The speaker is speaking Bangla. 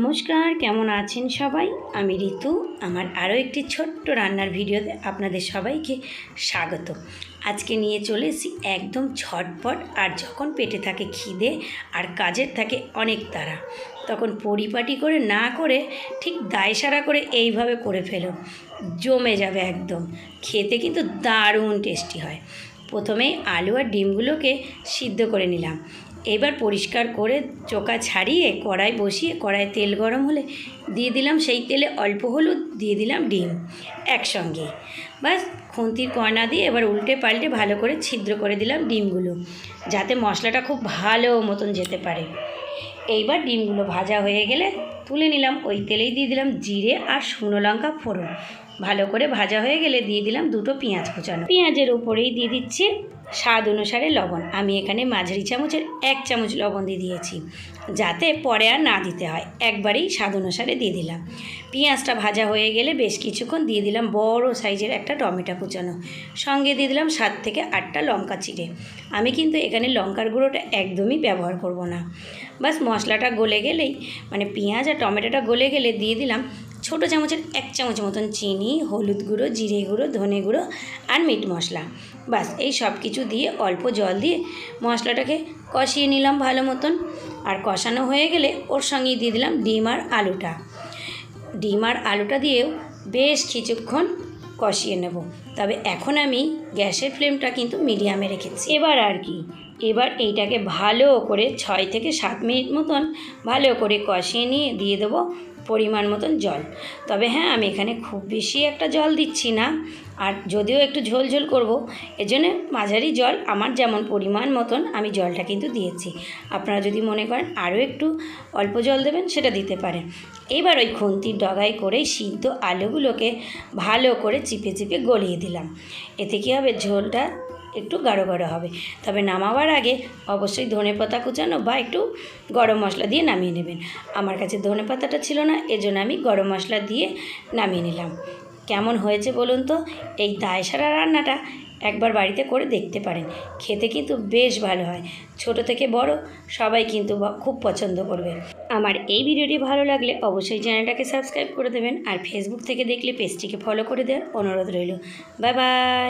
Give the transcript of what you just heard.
নমস্কার, কেমন আছেন সবাই? আমি ঋতু, আমার আরও একটি ছোট্ট রান্নার ভিডিওতে আপনাদের সবাইকে স্বাগত। আজকে নিয়ে চলে এসেছি একদম ছটপট আর যখন পেটে থাকে খিদে আর কাজের থাকে অনেক তারা তখন পরিপাটি করে না করে ঠিক দায়সারা করে এইভাবে করে ফেলো। জমে যাবে একদম। খেতে কিন্তু দারুণ টেস্টি হয়। প্রথমেই আলু আর ডিমগুলোকে সিদ্ধ করে নিলাম। এবার পরিষ্কার করে চোকা ছাড়িয়ে কড়াই বসিয়ে কড়াই তেল গরম হলে দিয়ে দিলাম সেই তেলে অল্প হলুদ, দিয়ে দিলাম ডিম একসঙ্গে। বাস খুন্তির কয়না দিয়ে এবার উল্টে পাল্টে ভালো করে ছিদ্র করে দিলাম ডিমগুলো, যাতে মশলাটা খুব ভালো মতন যেতে পারে। এইবার ডিমগুলো ভাজা হয়ে গেলে তুলে নিলাম ওই তেলেই দিয়ে দিলাম জিরে আর শুকনো লঙ্কা ফোড়ন। ভালো করে ভাজা হয়ে গেলে দিয়ে দিলাম দুটো পেঁয়াজ কুচানো। পেঁয়াজের উপরেই দিয়ে দিচ্ছি স্বাদ অনুসারে লবণ। আমি এখানে মাঝারি চামচের এক চামচ লবণ দিয়ে দিয়েছি, যাতে পরে আর না দিতে হয়। একবারেই স্বাদ অনুসারে দিয়ে দিলাম। পেঁয়াজটা ভাজা হয়ে গেলে বেশ কিছুক্ষণ দিয়ে দিলাম বড় সাইজের একটা টমেটো কুচানো। সঙ্গে দিয়ে দিলাম সাত থেকে আটটা লঙ্কা চিড়ে। আমি কিন্তু এখানে লঙ্কার গুঁড়োটা একদমই ব্যবহার করব না। বাস মশলাটা গলে গেলেই মানে পেঁয়াজ আর টমেটোটা গলে গেলে দিয়ে দিলাম ছোটো চামচের এক চামচ মতন চিনি, হলুদ গুঁড়ো, জিরে গুঁড়ো, ধনে গুঁড়ো আর মিট মশলা। বাস এই সব কিছু দিয়ে অল্প জল দিয়ে মশলাটাকে কষিয়ে নিলাম ভালো মতন। আর কষানো হয়ে গেলে ওর সঙ্গেই দিয়ে দিলাম ডিম আর আলুটা। ডিম আর আলুটা দিয়েও বেশ কিছুক্ষণ কষিয়ে নেব। তবে এখন আমি গ্যাসের ফ্লেমটা কিন্তু মিডিয়ামে রেখেছি। এবার আর কি, এবার এইটাকে ভালো করে ছয় থেকে সাত মিনিট মতন ভালো করে কষিয়ে নিয়ে দিয়ে দেবো। পরিমাণ মতন জল। তবে হ্যাঁ আমি এখানে খুব বেশি একটা জল দিচ্ছি না। আর যদিও একটু ঝোল ঝোল করব, এজন্য মাঝারি জল আমার যেমন পরিমাণ মতন আমি জলটা কিন্তু দিয়েছি। আপনারা যদি মনে করেন আরও একটু অল্প জল দেবেন, সেটা দিতে পারেন। এবার ওই খুন্তির ডগায় করেই সিদ্ধ আলুগুলোকে ভালো করে চিপে চিপে গলিয়ে দিলাম। এতে কী হবে? ঝোলটা একটু গাঢ় গাঢ় হবে। তবে নামাবার আগে অবশ্যই ধনে পাতা কুচানো বা একটু গরম মশলা দিয়ে নামিয়ে নেবেন। আমার কাছে ধনে পাতাটা ছিল না, এজন্য আমি গরম মশলা দিয়ে নামিয়ে নিলাম। কেমন হয়েছে বলুন তো? এই দায়সারা রান্নাটা একবার বাড়িতে করে দেখতে পারেন। খেতে কিন্তু বেশ ভালো হয়। ছোট থেকে বড় সবাই কিন্তু খুব পছন্দ করবে। আমার এই ভিডিওটি ভালো লাগলে অবশ্যই চ্যানেলটাকে সাবস্ক্রাইব করে দেবেন আর ফেসবুক থেকে দেখলে পেজটিকে ফলো করে দেওয়ার অনুরোধ রইল। Bye bye!